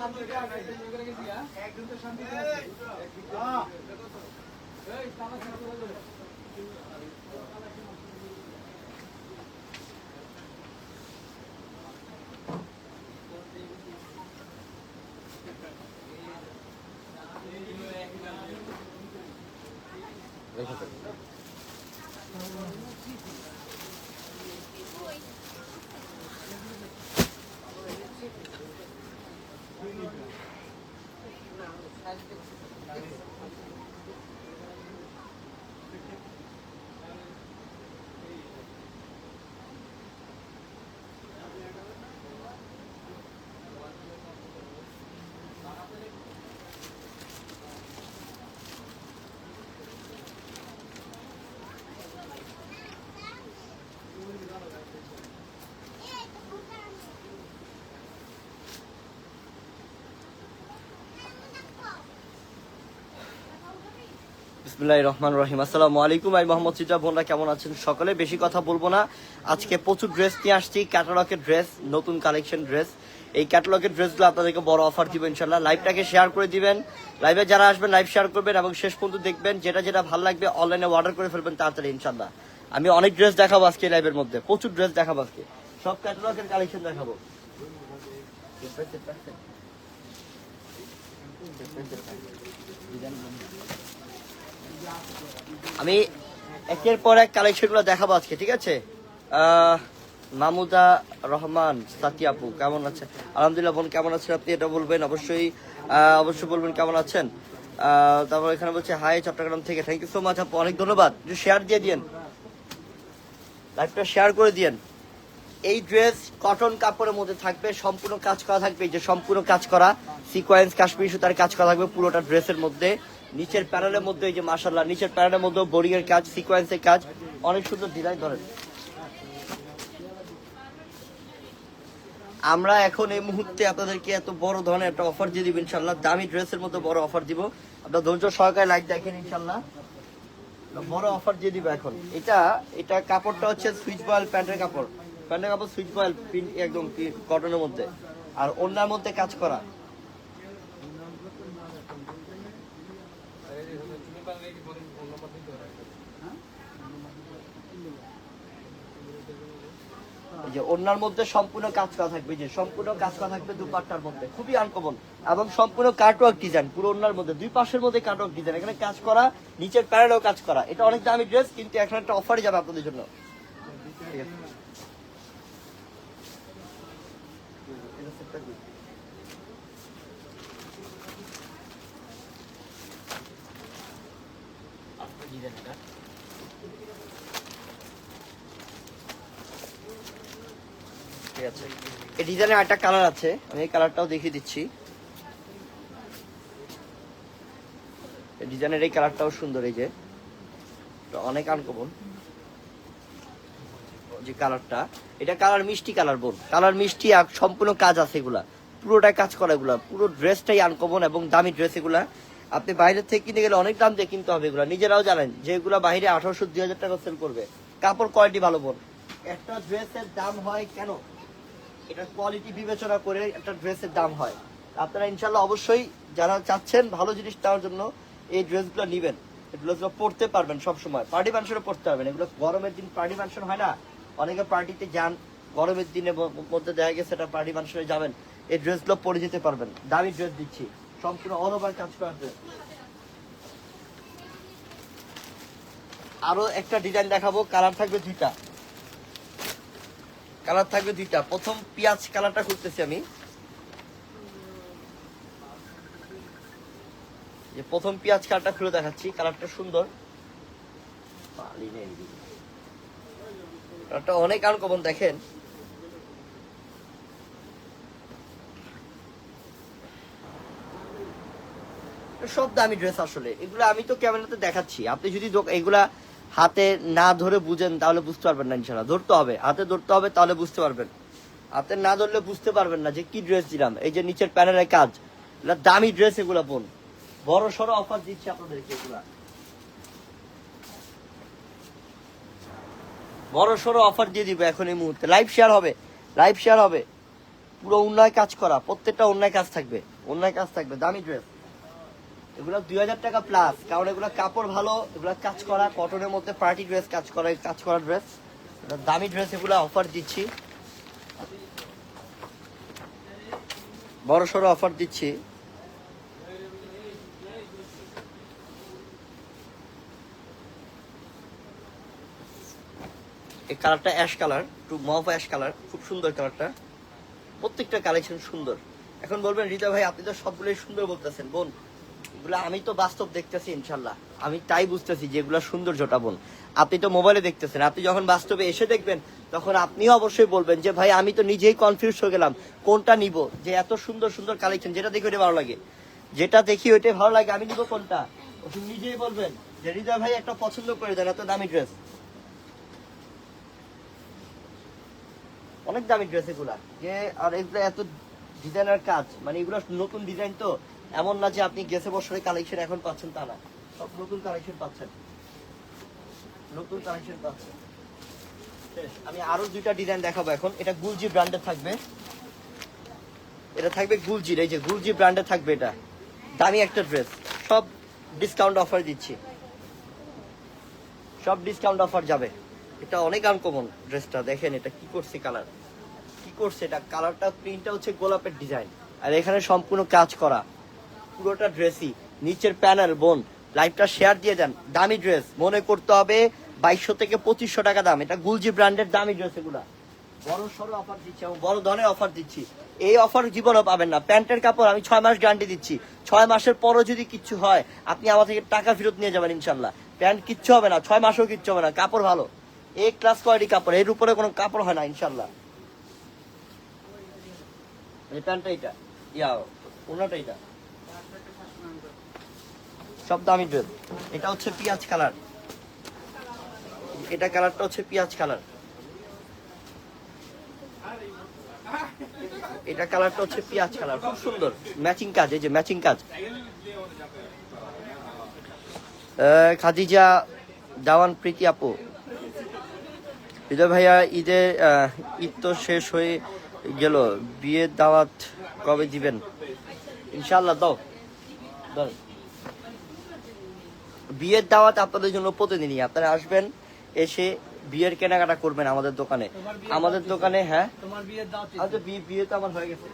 রেখে বিসমিল্লাহ রহমান রহিম আসসালামু আলাইকুম, আমি মোহাম্মদ সিজা। বোনরা কেমন আছেন? সকলে বেশি কথা বলব না। আজকে প্রচুর ড্রেস নিয়ে আসছি ক্যাটালগের ড্রেস নতুন কালেকশন ড্রেস এই ক্যাটালগের ড্রেসগুলো আপনাদেরকে বড় অফার দিব ইনশাল্লাহ লাইভটাকে শেয়ার করে দিবেন। লাইভে যারা আসবেন লাইভ শেয়ার করবেন এবং শেষ পর্যন্ত দেখবেন, যেটা যেটা ভালো লাগবে অনলাইনে অর্ডার করে ফেলবেন তাড়াতাড়ি ইনশাল্লাহ আমি অনেক ড্রেস দেখাবো আজকে লাইভের মধ্যে। প্রচুর ড্রেস দেখাবো আজকে। সব ক্যাটালগের কালেকশন দেখাবো। আমি একের পর এক কালেকশনগুলো দেখাবো আজকে, ঠিক আছে? মামুদা রহমান, সাথী আপু, কেমন আছে? আলহামদুলিল্লাহ, বোন কেমন আছেন আপনি এটা বলবেন, অবশ্যই অবশ্যই বলবেন কেমন আছেন? তারপর এখানে বলছে হাই চট্টগ্রাম থেকে থ্যাংক ইউ সো মাচ আপু, অনেক ধন্যবাদ। একটু শেয়ার দিয়ে দিয়েন। লাইভটা শেয়ার করে দিয়েন। এই ড্রেস কটন কাপড়ের মধ্যে থাকবে, সম্পূর্ণ কাজ করা থাকবে যে সম্পূর্ণ কাজ করা সিকোয়েন্স কাশ্মীর সুতার কাজ করা থাকবে, পুরোটা ড্রেসের মধ্যে। নিচের প্যানেলের মধ্যে এই যে মাসাল্লাহ নিচের প্যানেলের মধ্যে বোরিং এর কাজ, সিকোয়েন্সের কাজ, অনেক সুন্দর ডিজাইন ধরেন। আমরা এখন এই মুহূর্তে আপনাদেরকে এত বড় ধরনের একটা অফার দিয়ে দিব ইনশাল্লাহ দামি ড্রেসের মধ্যে বড় অফার দিব। আপনার ধৈর্য সহকারে লাইক দেখেন ইনশাল্লাহ বড় অফার দিয়ে দিব এখন। এটা এটা কাপড়টা হচ্ছে সুইচ বয়েল প্যান্টের কাপড়। প্যান্টের কাপড় সুইচ বয়েল একদম কটনের মধ্যে। আর অন্যার মধ্যে কাজ করা। যে অন্যার মধ্যে সম্পূর্ণ কাজ করা থাকবে, যে সম্পূর্ণ কাজ করা থাকবে দুপাট্টার মধ্যে। খুবই আনকমন এবং সম্পূর্ণ কাটওয়ার্ক ডিজাইন পুরো অন্যার মধ্যে, দুই পাশের মধ্যে কাটওয়ার্ক ডিজাইন এখানে কাজ করা, নিচের প্যারেলও কাজ করা। এটা অনেক দামি ড্রেস কিন্তু এখন একটা অফারই যাবে আপনাদের জন্য। ঠিক আছে। এই ডিজাইনের একটা কালার আছে, আমি এই কালারটাও দেখিয়ে দিচ্ছি। ডিজাইনের এই কালারটাও সুন্দর এই যে। অনেক আনকমন যে কালারটা এটা কালার মিষ্টি কালার বোন। কালার মিষ্টি আর সম্পূর্ণ কাজ আছে এগুলা। পুরোটাই কাজ করা এগুলা। পুরো ড্রেসটাই আনকমন এবং দামি ড্রেস এগুলা। আপনি বাইরে থেকে কিনে গেলে অনেক দাম দিয়ে কিনতে হবে এগুলা। নিজেরাও জানেন যে এগুলা বাইরে আঠারোশো, দুই হাজার টাকা সেল করবে। কাপড় কোয়ালিটি ভালো বোন। একটা ড্রেসের দাম হয় কেন? এটা কোয়ালিটি বিবেচনা করে একটা ড্রেসের দাম হয়। আপনারা ইনশাল্লাহ অবশ্যই যারা চাচ্ছেন ভালো জিনিস দেওয়ার জন্য এই ড্রেসগুলো নেবেন। ড্রেসগুলো পরতে পারবেন সব সময় পার্টি ফাংশনে পরতে পারবেন। এগুলো গরমের দিন পার্টি ফাংশন হয় না। অনেকে পার্টিতে যান, গরমের দিনে মধ্যে দেখা গেছে এটা পার্টি ফাংশনে যাবেন। এই ড্রেসগুলো পরে যেতে পারবেন। দামি ড্রেস দিচ্ছি। সম্পূর্ণ অল ওভার কাজ করা dress। আরও একটা ডিজাইন দেখাবো। কালার থাকবে দুইটা। কালার থাকবে দুইটা। প্রথম পেঁয়াজ কালারটা খুঁজতেছি আমি। যে প্রথম পেঁয়াজ কালারটা খুলে দেখাচ্ছি, কালারটা সুন্দর। কালারটা অনেক আনকমন দেখেন। সব দামি ড্রেস আসলে। এগুলো আমি তো ক্যামেরাতে দেখাচ্ছি। আপনি যদি এগুলা হাতে না ধরে বুঝেন, তাহলে বুঝতে পারবেন না ইনশাল্লাহ ধরতে হবে, হাতে ধরতে হবে, তাহলে বুঝতে পারবেন। হাতে না ধরলে বুঝতে পারবেন না যে কি ড্রেস দিলাম। এই যে নিচের প্যানেলের কাজ, এগুলা দামি ড্রেস এগুলা বোন। বড় সড়ো অফার দিচ্ছি আপনাদেরকে এগুলা। বড় সড়ো অফার দিয়ে দিব এখন এই মুহূর্তে। লাইভ শেয়ার হবে লাইভ শেয়ার হবে। পুরো অন্যায় কাজ করা, প্রত্যেকটা অন্যায় কাজ থাকবে, অন্যায় কাজ থাকবে, দামি ড্রেস এগুলো দুই হাজার টাকা প্লাস কারণ এগুলো কাপড় ভালো, এগুলো কাজ করা কটনের মধ্যে পার্টি ড্রেস কাজ করা কাজ করা ড্রেস দামি ড্রেস এগুলো অফার দিচ্ছি। বড় সড়ো অফার দিচ্ছি। এই কালারটা অ্যাশ কালার টু মফ অ্যাশ কালার খুব সুন্দর কালারটা প্রত্যেকটা কালেকশন সুন্দর। এখন বলবেন, হৃদয় ভাই, আপনি তো সবগুলোই সুন্দর বলতেছেন। বোন আমি তো বাস্তব দেখতেছি, ইনশাল্লাহ। আমি তাই বুঝতেছি যে এগুলো সৌন্দর্যটা বোন। আপনি তো মোবাইলে দেখতেছেন, আপনি যখন বাস্তবে এসে দেখবেন, তখন আপনিও অবশ্যই বলবেন যে, ভাই, আমি তো নিজেই কনফিউজ হয়ে গেলাম, কোনটা নিব? যে এত সুন্দর সুন্দর কালেকশন যেটা দেখে ওইটা ভালো লাগে। যেটা দেখি ওইটাই ভালো লাগে, আমি নিব কোনটা? নিজেই বলবেন যে, হৃদয় ভাই, একটা পছন্দ করে দেন, এত দামি ড্রেস অনেক দামি ড্রেস এগুলা। যে, আর এগুলো এত ডিজাইনার কাজ মানে এগুলো নতুন ডিজাইন তো এমন না যে আপনি গেছে বছরে কালেকশন এখন পাচ্ছেন তা না। সব নতুন কালেকশন পাচ্ছেন। নতুন কালেকশন পাচ্ছেন। আমি আরও দুইটা ডিজাইন দেখাবো এখন। এটা গুলজি ব্র্যান্ডের থাকবে। এটা থাকবে গুলজির এই যে গুলজি ব্র্যান্ডে থাকবে এটা। দামি একটা ড্রেস সব ডিসকাউন্ট অফার দিচ্ছি। সব ডিসকাউন্ট অফার যাবে। এটা অনেক আনকমন ড্রেসটা দেখেন এটা কি করছে কালার কি করছে এটা? কালারটা প্রিন্টটা হচ্ছে গোলাপের ডিজাইন আর এখানে সম্পূর্ণ কাজ করা। পুরোটা ড্রেসই নিচের প্যানেল বোন লাইভটা শেয়ার দিয়ে দেন। দামি ড্রেস মনে করতে হবে বাইশশো থেকে পঁচিশশো টাকা দাম। এটা গুলজি ব্র্যান্ডের দামি ড্রেস এগুলা। বড় সড়ো অফার দিচ্ছি এবং বড় ধরনের অফার দিচ্ছি। এই অফার জীবনও পাবেন না। প্যান্টের কাপড় আমি ছয় মাস গ্যারান্টি দিচ্ছি। ছয় মাসের পরও যদি কিচ্ছু হয়, আপনি আমার থেকে টাকা ফেরত নিয়ে যাবেন ইনশাল্লাহ প্যান্ট কিচ্ছু হবে না, ছয় মাসেও কিচ্ছু হবে না। কাপড় ভালো। এ ক্লাস কোয়ালিটি কাপড়, এর উপরে কোনো কাপড় হয় না ইনশাল্লাহ এই প্যান্টটা এটা ইয়া ওনাটা এটা সব দামি ড্রেস এটা হচ্ছে পিঁয়াজ কালার এটা কালারটা হচ্ছে পিঁয়াজ কালার এটা কালারটা হচ্ছে পিঁয়াজ কালার খুব সুন্দর। ম্যাচিং কাজ, এই যে ম্যাচিং কাজ। খাদিজা, দাওয়ান, প্রীতি আপু। হৃদয় ভাইয়া, ঈদে ঈদ তো শেষ হয়ে গেল। বিয়ের দাওয়াত কবে দিবেন? ইনশাল্লাহ দাও। দাও। বিয়ের দাওয়াত আপনাদের জন্য প্রতিদিনই। আপনারা আসবেন এসে বিয়ের কেনাকাটা করবেন আমাদের দোকানে। আমাদের দোকানে হ্যাঁ? আচ্ছা বিয়ে বিয়ে তো আমার হয়ে গেছে।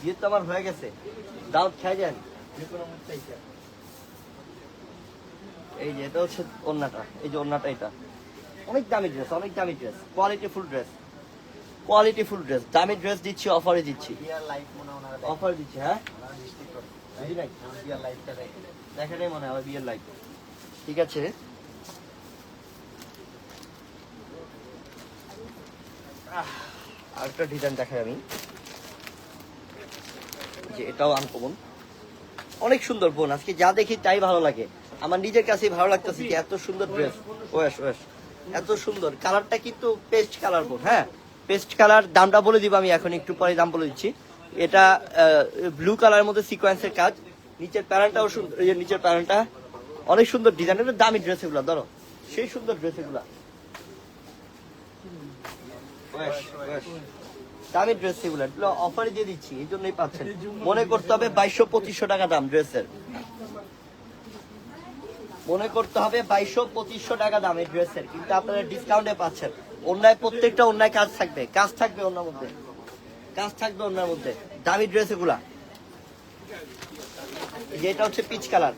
বিয়ে তো আমার হয়ে গেছে। দাওয়াত খাই যান। এই যে এটা হচ্ছে ওন্নাটা এই যে ওন্নাটা এটা। অনেক দামি ড্রেস অনেক দামি dress quality full dress quality full dress দামি ড্রেস দিচ্ছি অফারে দিচ্ছি। অফার দিচ্ছি হ্যাঁ? ঠিক আছে? আরেকটা ডিজাইন দেখাই আমি। যে এটাও অনেক সুন্দর বোন, আজকে যা দেখি তাই ভালো লাগে। আমার নিজের কাছেই ভালো লাগতেছে যে এত সুন্দর ড্রেস ওয়েস ওয়েস। এত সুন্দর। কালারটা কিন্তু পেস্ট কালার বোন হ্যাঁ? পেস্ট কালার দামটা বলে দিব আমি এখন, একটু পরে দাম বলে দিচ্ছি। এটা ব্লু কালারের মধ্যে সিকোয়েন্সের কাজ। নিচের প্যানেলটাও সুন্দর এই যে নিচের প্যানেলটা অনেক সুন্দর ডিজাইন এটা দামি ড্রেস এগুলো ধরো। সেই সুন্দর ড্রেস এগুলা। দামি ড্রেস এগুলো এগুলো অফারে দিয়ে দিচ্ছি এই জন্যই পাচ্ছেন। মনে করতে হবে বাইশশো পঁচিশশো টাকা দাম ড্রেসের মনে করতে হবে বাইশশো পঁচিশশো টাকা দাম এই ড্রেসের কিন্তু আপনারা ডিসকাউন্টে পাচ্ছেন। অন্যায় প্রত্যেকটা অন্যায় কাজ থাকবে কাজ থাকবে অন্যার মধ্যে। কাজ থাকবে অন্যার মধ্যে। দামি ড্রেস এগুলা। যেটা হচ্ছে পিচ কালার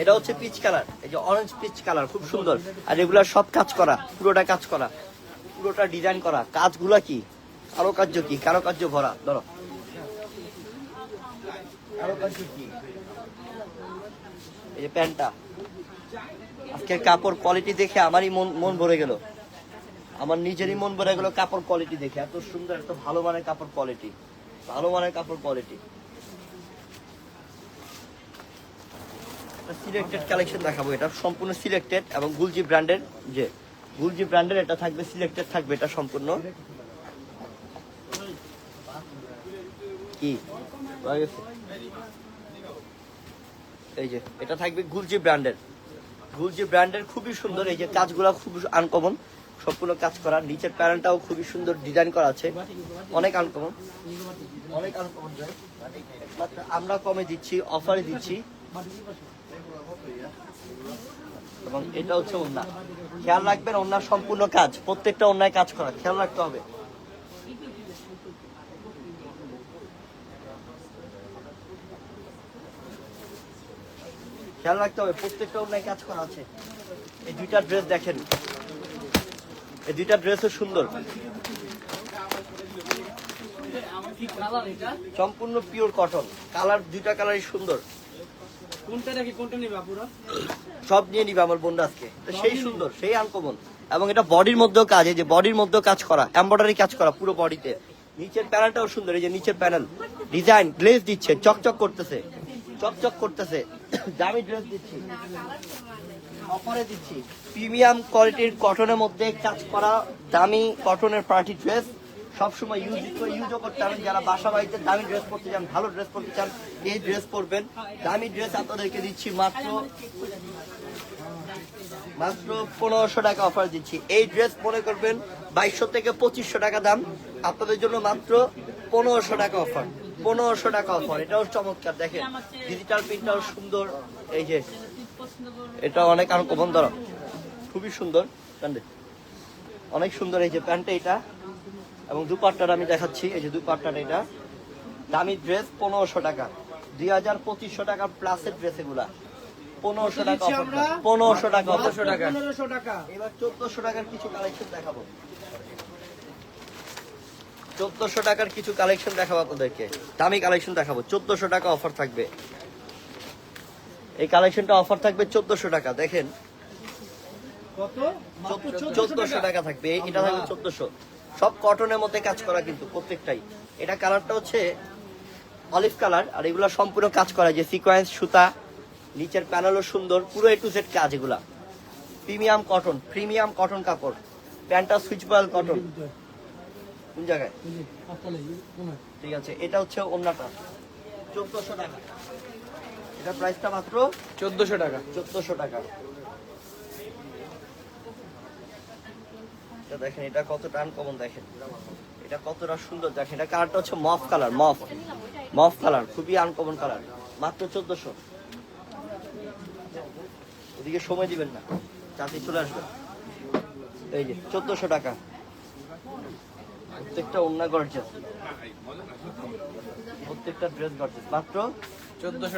এটা হচ্ছে পিচ কালার এই যে অরেঞ্জ পিচ কালার খুব সুন্দর। আর এগুলা সব কাজ করা, পুরোটা কাজ করা। পুরোটা ডিজাইন করা। কাজগুলা কি? কারুকার্য কি? কারও কারুকার্য ভরা। ধরো। এই যে প্যান্টটা। আজকের কাপড় কোয়ালিটি দেখে আমারই মন মন ভরে গেল। আমার নিজেরই মন ভরে গেল কাপড় কোয়ালিটি দেখে। এত সুন্দর, এত ভালো মানের কাপড় কোয়ালিটি ভালো মানের কাপড় কোয়ালিটি সিলেক্টেড কালেকশন দেখাবো এটা। সম্পূর্ণ সিলেক্টেড এবং গুলজি ব্র্যান্ডের যে গুলজি ব্র্যান্ডের এটা থাকবে সিলেক্টেড থাকবে, এটা সম্পূর্ণ। কি? এই যে, এটা থাকবে গুলজি ব্র্যান্ডের গুলজি ব্র্যান্ডের খুবই সুন্দর, এই যে কাজগুলো খুব আনকমন সম্পূর্ণ কাজ করা। নিচের প্যানেলটাও খুবই সুন্দর ডিজাইন করা আছে। অনেক আনকমন অনেক আনকমন আমরা কমে দিচ্ছি অফারে দিচ্ছি। এবং এটা হচ্ছে ওন্না খেয়াল রাখবেন ওন্নার সম্পূর্ণ কাজ প্রত্যেকটা অন্যায় কাজ করা। খেয়াল রাখতে হবে। খেয়াল রাখতে হবে প্রত্যেকটা অন্যায় কাজ করা আছে। এই দুইটা ড্রেস দেখেন। এই দুইটা ড্রেসও সুন্দর। সম্পূর্ণ পিওর কটন কালার দুইটা কালারই সুন্দর। কোনটা নাকি কোনটা নেবে আপুরা? সব নিয়ে নিবে আমার বোনরা আজকে। সেই সুন্দর সেই আনকমন এবং এটা বডির মধ্যেও কাজ এই যে বডির মধ্যেও কাজ করা এমব্রয়ডারি কাজ করা পুরো বডিতে নিচের প্যানেলটাও সুন্দর এই যে নিচের প্যানেল ডিজাইন গ্লেজ দিচ্ছে চকচক করতেছে। চকচক করতেছে। দামি ড্রেস দিচ্ছি। অফারে দিচ্ছি। প্রিমিয়াম কোয়ালিটির কটনের মধ্যে কাজ করা দামি কটনের পার্টি ড্রেস। সবসময় ইউজ ইউজও করতে পারেন যারা বাসা বাড়িতে দামি ড্রেস পরতে চান, ভালো ড্রেস পরতে চান, এই ড্রেস পরবেন। দামি ড্রেস আপনাদেরকে দিচ্ছি মাত্র মাত্র পনেরোশো টাকা অফার দিচ্ছি। এই ড্রেস মনে করবেন বাইশশো থেকে পঁচিশশো টাকা দাম। আপনাদের জন্য মাত্র পনেরোশো টাকা অফার। পনেরোশো টাকা অফার। এটাও চমৎকার। দেখেন ডিজিটাল প্রিন্টটাও সুন্দর। এই যে এটা অনেক আনকমন ধরো খুবই সুন্দর প্যান্টে। অনেক সুন্দর এই যে প্যান্টটা এটা এবং দুপাট্টাটা আমি দেখাচ্ছি এই যে দুপাট্টাটা এটা দামি ড্রেস পনেরোশো টাকা। দুই হাজার পঁচিশশো টাকা প্লাসের ড্রেস এগুলা। পনেরোশো টাকা পনেরোশো টাকা পনেরোশো টাকা। পনেরোশো টাকা। এবার চোদ্দশো টাকার কিছু কালেকশন দেখাবো। চোদ্দশো টাকার কিছু কালেকশন দেখাবো আপনাদেরকে। দামি কালেকশন দেখাবো। চোদ্দশো টাকা অফার থাকবে। এই কালেকশনটা অফার থাকবে চোদ্দশো টাকা দেখেন। চোদ্দশো টাকা? থাকবে এটা থাকবে চোদ্দশো। সব কটনের মধ্যে কাজ করা কিন্তু প্রত্যেকটাই। এটা কালারটা হচ্ছে অলিভ কালার আর এগুলো সম্পূর্ণ কাজ করা যে সিকোয়েন্স সুতা নিচের প্যানেলও সুন্দর পুরো এ টু জেড কাজ এগুলা। প্রিমিয়াম কটন প্রিমিয়াম কটন কাপড় প্যান্টটা সুইচ বয়েল কটন কোন জায়গায়? ঠিক আছে এটা হচ্ছে অন্যটা চোদ্দশো টাকা। এটা প্রাইসটা মাত্র চোদ্দশো টাকা। চোদ্দশো টাকা। এটা দেখেন এটা কতটা আনকমন দেখেন। এটা কতটা সুন্দর দেখেন এটা কালারটা হচ্ছে mauve colour mauve. Mauve colour খুবই আনকমন কালার মাত্র চোদ্দশো। ওদিকে সময় দিবেন না। চাকরি চলে আসবে। এই যে চোদ্দশো টাকা। প্রত্যেকটা অন্য গর্জেস প্রত্যেকটা ড্রেস গর্জেস মাত্র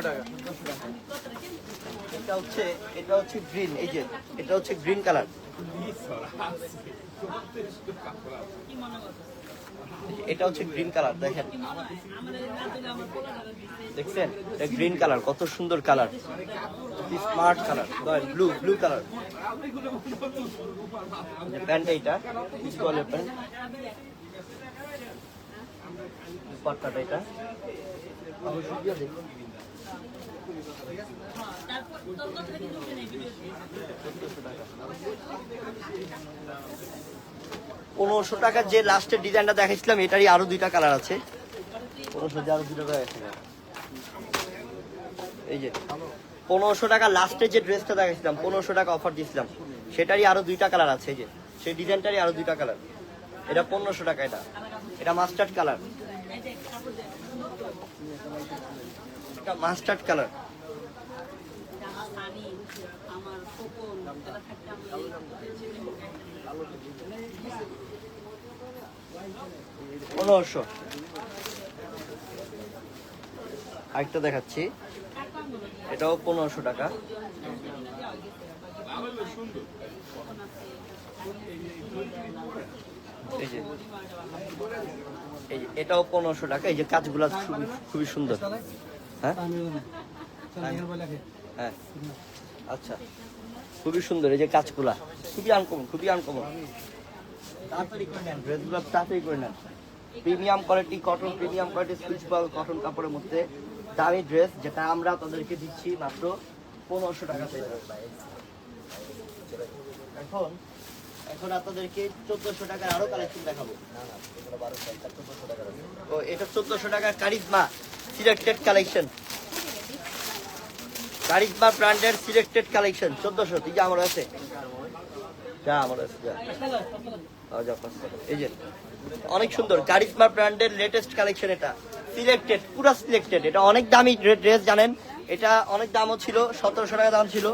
টাকা। এটা হচ্ছে এটা হচ্ছে গ্রিন এই যে, এটা হচ্ছে গ্রিন কালার এটা হচ্ছে গ্রিন কালার দেখেন। দেখছেন? এটা গ্রিন কালার কত সুন্দর colour smart colour blue blue colour pant এইটা প্যান্ট পাট্টাটা এটা। পনেরোশো টাকার যে লাস্টের ডিজাইনটা দেখাইছিলাম, এটারই আরও দুইটা কালার আছে। পনেরোশো এই যে, পনেরোশো টাকা লাস্টে যে ড্রেসটা দেখাইছিলাম, পনেরোশো টাকা অফার দিয়েছিলাম, সেটারই আরও দুইটা কালার আছে এই যে। সেই ডিজাইনটারই আরও দুইটা কালার এটা পনেরোশো টাকা এটা। এটা মাস্টার্ড কালার এটা মাস্টার্ড কালার আমার খোকন এরা থাকতে আমি পনেরোশো। আরেকটা দেখাচ্ছি। এটাও পনেরোশো টাকা। এই যে এটাও পনেরোশো টাকা। এই যে কাজগুলো খুবই খুবই সুন্দর। হ্যাঁ? হ্যাঁ। আচ্ছা। খুবই সুন্দর, এই যে কাজগুলা খুবই আনকমন খুবই আনকমন ড্রেসগুলো তাড়াতাড়ি করে নেন। Premium quality cotton premium quality Swiss voile cotton কাপড়ের মধ্যে দামি ড্রেস যেটা আমরা তাদেরকে দিচ্ছি মাত্র পনেরোশো টাকা এখন এখন আপনাদেরকে চোদ্দশো টাকার আরও কালেকশন দেখাবো। ও, এটা চোদ্দশো টাকার কারিজমা সিলেক্টেড কালেকশন কারিজমা ব্র্যান্ডের সিলেক্টেড কালেকশন চোদ্দশো তুই যা আমার আছে। যা আমার আছে যা, এই যে অনেক সুন্দর। কারিজমা ব্র্যান্ডের লেটেস্ট কালেকশন এটা। সিলেক্টেড পুরো সিলেক্টেড এটা অনেক দামি ড্রেস জানেন? এটা অনেক দামও ছিল সতেরোশো টাকা দাম ছিল।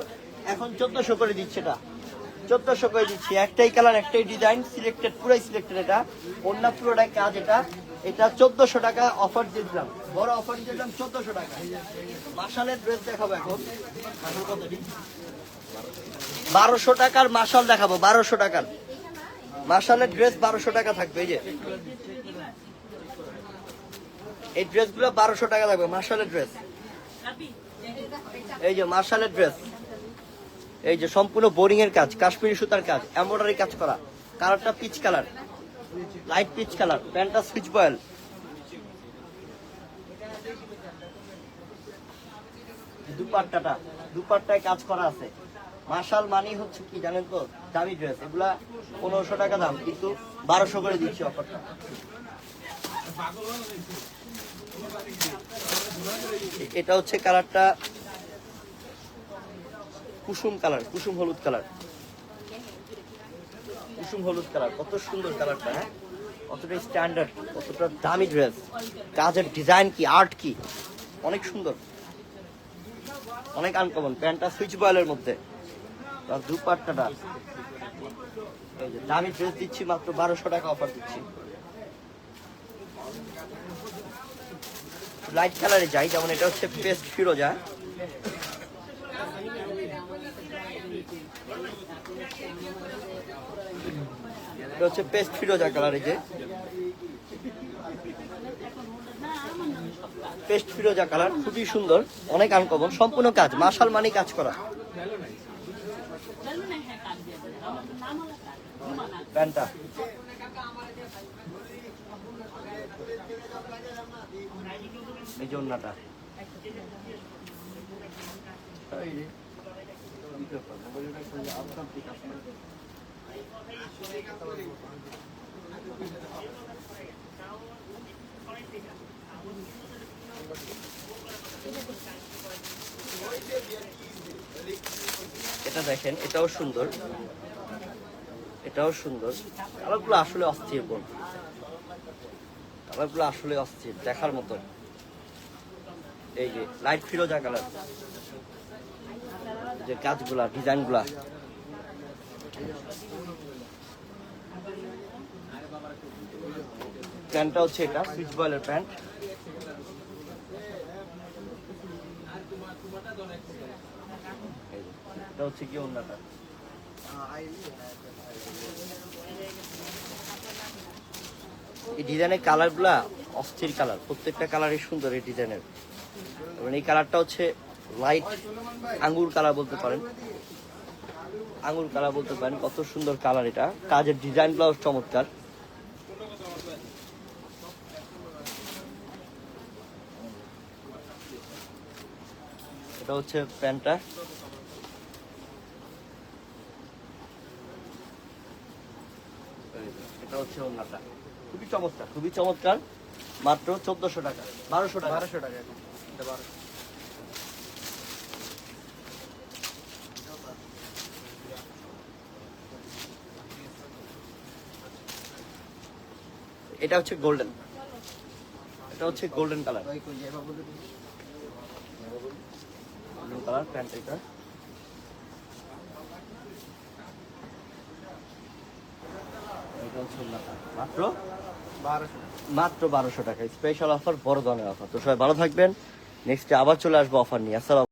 এখন চোদ্দশো করে দিচ্ছে এটা। চোদ্দশো করে দিচ্ছি। একটাই কালার একটাই ডিজাইন সিলেক্টেড পুরাই সিলেক্টেড এটা। অন্য পুরোটাই কাজ এটা। এটা চোদ্দশো টাকা অফার দিয়েছিলাম। বড় অফার দিয়েছিলাম চোদ্দশো টাকা। মাসালের ড্রেস দেখাবো এখন। বারোশো টাকার মাসাল দেখাবো, বারোশো টাকার। মাসালের ড্রেস বারোশো টাকা থাকবে, এই যে। এই ড্রেসগুলো বারোশো টাকা থাকবে মাসালের ড্রেস এই যে মার্শালের ড্রেস এই যে সম্পূর্ণ বোরিং এর কাজ, কাশ্মীরি সুতার কাজ এমব্রয়ডারি কাজ করা। কালারটা peach colour light peach colour প্যান্টটা সুইচ বয়েল দুপাট্টাটা, দুপাট্টায় কাজ করা আছে। মার্শাল মানি হচ্ছে কি জানেন তো? দামি ড্রেস এগুলা পনেরোশো টাকা দাম, কিন্তু বারোশো করে দিচ্ছি অফারটা। এটা হচ্ছে কালারটা কুসুম কালার, কুসুম হলুদ কালার। কুসুম হলুদ কালার, কত সুন্দর কালারটা হ্যাঁ? কতটা স্ট্যান্ডার্ড কতটা দামি ড্রেস কাজের ডিজাইন কি আর্ট কি? অনেক সুন্দর। অনেক আনকমন প্যান্টটা সুইচ বয়েলের মধ্যে। আর দুপাট্টাটা। দামি ড্রেস দিচ্ছি, মাত্র বারোশো টাকা অফার দিচ্ছি। লাইট কালারে যাই, যেমন এটা হচ্ছে পেস্ট ফিরোজা। এটা হচ্ছে পেস্ট ফিরো ফিরোজা কালারে যে। পেস্ট ফিরোজা কালার, খুবই সুন্দর, অনেক আনকমন সম্পূর্ণ কাজ, মাশাল মানি কাজ করা। প্যান্টটা। এই জন্যটা এটা দেখেন, এটাও সুন্দর। এটাও সুন্দর। কালারগুলো আসলে অস্থির বোন কালারগুলো আসলে অস্থির, দেখার মতো। এই যে লাইট ফিরোজা কালার। যে কাজগুলা ডিজাইনগুলা। প্যান্টটা হচ্ছে এটা সুইচ বয়েলের প্যান্ট। এটা হচ্ছে কি অন্যটা এই ডিজাইনের কালারগুলা অস্থির কালার প্রত্যেকটা কালারই সুন্দর এই ডিজাইনের এবং এই কালারটা হচ্ছে লাইট আঙ্গুর কালার বলতে পারেন। আঙ্গুর কালার বলতে পারেন, কত সুন্দর কালার এটা। কাজের ডিজাইনগুলো চমৎকার। এটা হচ্ছে প্যান্টটা। এটা হচ্ছে ওনাটা খুবই চমৎকার খুবই চমৎকার। মাত্র চোদ্দশো টাকা বারোশো টাকা। বারোশো টাকা এটা বারোশো। এটা হচ্ছে গোল্ডেন। এটা হচ্ছে golden colour. Golden colour pant এটা এটা হচ্ছে ওড়নাটা। মাত্র? বারোশো মাত্র বারোশো টাকা। স্পেশাল অফার বড় ধরনের অফার তো সবাই ভালো থাকবেন। নেক্সটে আবার চলে আসব অফার নিয়ে। আসসালাম